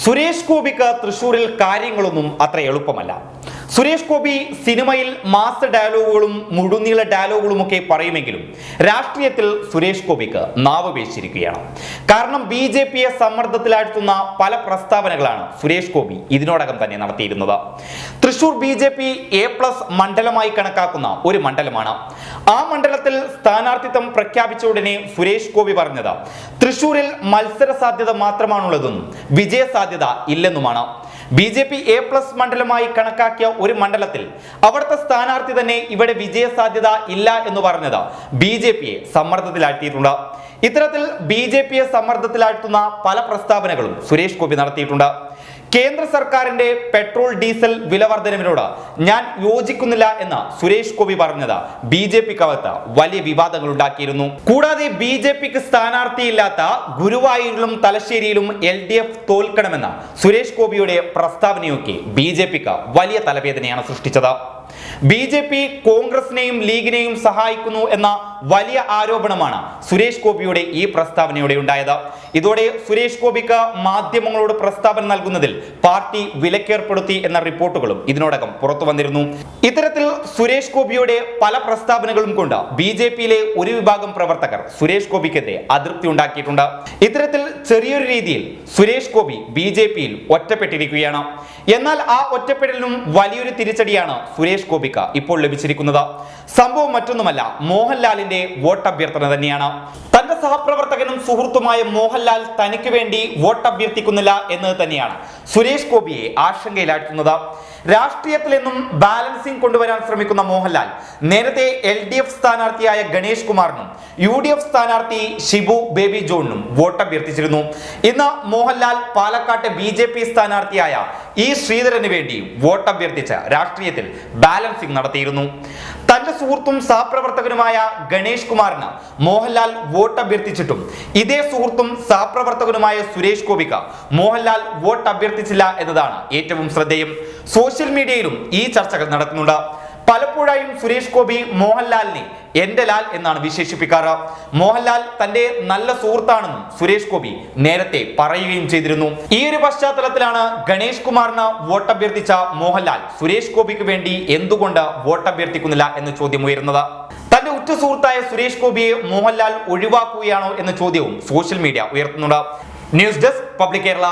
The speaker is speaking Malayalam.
സുരേഷ് ഗോപിക്ക് തൃശൂരിൽ കാര്യങ്ങളൊന്നും അത്ര എളുപ്പമല്ല. സുരേഷ് ഗോപി സിനിമയിൽ മാസ് ഡയലോഗുകളും മുഴുനീള ഡയലോഗുകളും ഒക്കെ പറയുമെങ്കിലും രാഷ്ട്രീയത്തിൽ സുരേഷ് ഗോപിക്ക് നാവ് വീശിയിരിക്കുകയാണ് കാരണം ബി ജെ പിയെ സമ്മർദ്ദത്തിലാഴ്ത്തുന്ന പല പ്രസ്താവനകളാണ് സുരേഷ് ഗോപി ഇതിനോടകം തന്നെ നടത്തിയിരുന്നത്. Thrissur B J P A plus മണ്ഡലമായി കണക്കാക്കുന്ന ഒരു മണ്ഡലമാണ്. ആ മണ്ഡലത്തിൽ സ്ഥാനാർത്ഥിത്വം പ്രഖ്യാപിച്ച ഉടനെ സുരേഷ് ഗോപി പറഞ്ഞത് തൃശൂരിൽ മത്സര സാധ്യത മാത്രമാണുള്ളതെന്നും വിജയ സാധ്യത ഇല്ലെന്നുമാണ്. B J P A plus മണ്ഡലമായി കണക്കാക്കിയ ഒരു മണ്ഡലത്തിൽ അവിടുത്തെ സ്ഥാനാർത്ഥി തന്നെ ഇവിടെ വിജയ സാധ്യത ഇല്ല എന്ന് പറഞ്ഞത് ബി ജെ പിയെ സമ്മർദ്ദത്തിലാഴ്ത്തിയിട്ടുണ്ട്. ഇത്തരത്തിൽ ബി ജെ പിയെ സമ്മർദ്ദത്തിലാഴ്ത്തുന്ന പല പ്രസ്താവനകളും സുരേഷ് ഗോപി നടത്തിയിട്ടുണ്ട്. കേന്ദ്ര സർക്കാരിന്റെ പെട്രോൾ ഡീസൽ വില വർധനവിനോട് ഞാൻ യോജിക്കുന്നില്ല എന്ന് സുരേഷ് ഗോപി പറഞ്ഞത് ബി ജെ പിക്കകത്ത് വലിയ വിവാദങ്ങൾ ഉണ്ടാക്കിയിരുന്നു കൂടാതെ ബി ജെ പിക്ക് സ്ഥാനാർത്ഥിയില്ലാത്ത ഗുരുവായൂരിലും തലശ്ശേരിയിലും എൽ ഡി എഫ് തോൽക്കണമെന്ന സുരേഷ് ഗോപിയുടെ പ്രസ്താവനയൊക്കെ ബി ജെ പിക്ക് വലിയ തലവേദനയാണ് സൃഷ്ടിച്ചത്. ബി ജെ പി കോൺഗ്രസിനെയും ലീഗിനെയും സഹായിക്കുന്നു എന്ന വലിയ ആരോപണമാണ് സുരേഷ് ഗോപിയുടെ ഈ പ്രസ്താവനയോടെ ഉണ്ടായത്. ഇതോടെ സുരേഷ് ഗോപിക്ക് മാധ്യമങ്ങളോട് പ്രസ്താവന നൽകുന്നതിൽ പാർട്ടി വിലക്കേർപ്പെടുത്തി എന്ന റിപ്പോർട്ടുകളും ഇതിനോടകം പുറത്തു വന്നിരുന്നു. ഇത്തരത്തിൽ സുരേഷ് ഗോപിയുടെ പല പ്രസ്താവനകളും കൊണ്ട് ബി ജെ പിയിലെ ഒരു വിഭാഗം പ്രവർത്തകർ സുരേഷ് ഗോപിക്കെതിരെ അതൃപ്തി ഉണ്ടാക്കിയിട്ടുണ്ട്. ഇത്തരത്തിൽ ചെറിയൊരു രീതിയിൽ സുരേഷ് ഗോപി ബി ജെ പിയിൽ ഒറ്റപ്പെട്ടിരിക്കുകയാണ്. എന്നാൽ ആ ഒറ്റപ്പെടലിനും വലിയൊരു തിരിച്ചടിയാണ് സുരേഷ് ഗോപിക്ക് ഇപ്പോൾ ലഭിച്ചിരിക്കുന്നത്. സംഭവം മറ്റൊന്നുമല്ല മോഹൻലാലിന്റെ വോട്ട് അഭ്യർത്ഥന തന്നെയാണ്. തന്റെ സഹപ്രവർത്തകനും സുഹൃത്തുമായ മോഹൻലാൽ തനിക്ക് വേണ്ടി വോട്ട് അഭ്യർത്ഥിക്കുന്നില്ല എന്നത് തന്നെയാണ്. സുരേഷ് ഗോപിയെ ആശങ്കയിലാഴ്ത്തുന്നത്. രാഷ്ട്രീയത്തിൽ നിന്നും ബാലൻസിംഗ് കൊണ്ടുവരാൻ ശ്രമിക്കുന്ന മോഹൻലാൽ നേരത്തെ എൽ ഡി എഫ് സ്ഥാനാർത്ഥിയായ ഗണേഷ് കുമാറിനും യു ഡി എഫ് സ്ഥാനാർത്ഥി ഷിബു ബേബി ജോണിനും വോട്ട് അഭ്യർത്ഥിച്ചിരുന്നു ഇന്ന് മോഹൻലാൽ പാലക്കാട്ടെ ബി സ്ഥാനാർത്ഥിയായ ഇ ശ്രീധരന് വേണ്ടി വോട്ട് അഭ്യർത്ഥിച്ച രാഷ്ട്രീയത്തിൽ ബാലൻസിംഗ് നടത്തിയിരുന്നു. തന്റെ സുഹൃത്തും സഹപ്രവർത്തകനുമായ ഗണേഷ് കുമാറിന് മോഹൻലാൽ വോട്ട് അഭ്യർത്ഥിച്ചിട്ടും ഇതേ സുഹൃത്തും സഹപ്രവർത്തകനുമായ സുരേഷ് ഗോപിക്ക് മോഹൻലാൽ വോട്ട് അഭ്യർത്ഥിച്ചില്ല എന്നതാണ് ഏറ്റവും ശ്രദ്ധേയം. സോഷ്യൽ മീഡിയയിലും ഈ ചർച്ചകൾ നടക്കുന്നുണ്ട്. പലപ്പോഴായും സുരേഷ് ഗോപി മോഹൻലാലിനെ എന്റെ ലാൽ എന്നാണ് വിശേഷിപ്പിക്കാറ്. മോഹൻലാൽ തന്റെ നല്ല സുഹൃത്താണെന്നും സുരേഷ് ഗോപി നേരത്തെ പറയുകയും ചെയ്തിരുന്നു. ഈ ഒരു പശ്ചാത്തലത്തിലാണ് ഗണേഷ് കുമാറിന് വോട്ട് അഭ്യർത്ഥിച്ച മോഹൻലാൽ സുരേഷ് ഗോപിക്ക് വേണ്ടി എന്തുകൊണ്ട് വോട്ട് അഭ്യർത്ഥിക്കുന്നില്ല എന്ന ചോദ്യം ഉയരുന്നത്. തന്റെ ഉറ്റ സുഹൃത്തായ സുരേഷ് ഗോപിയെ മോഹൻലാൽ ഒഴിവാക്കുകയാണോ എന്ന ചോദ്യവും social media ഉയർത്തുന്നുണ്ട്. News desk public Kerala.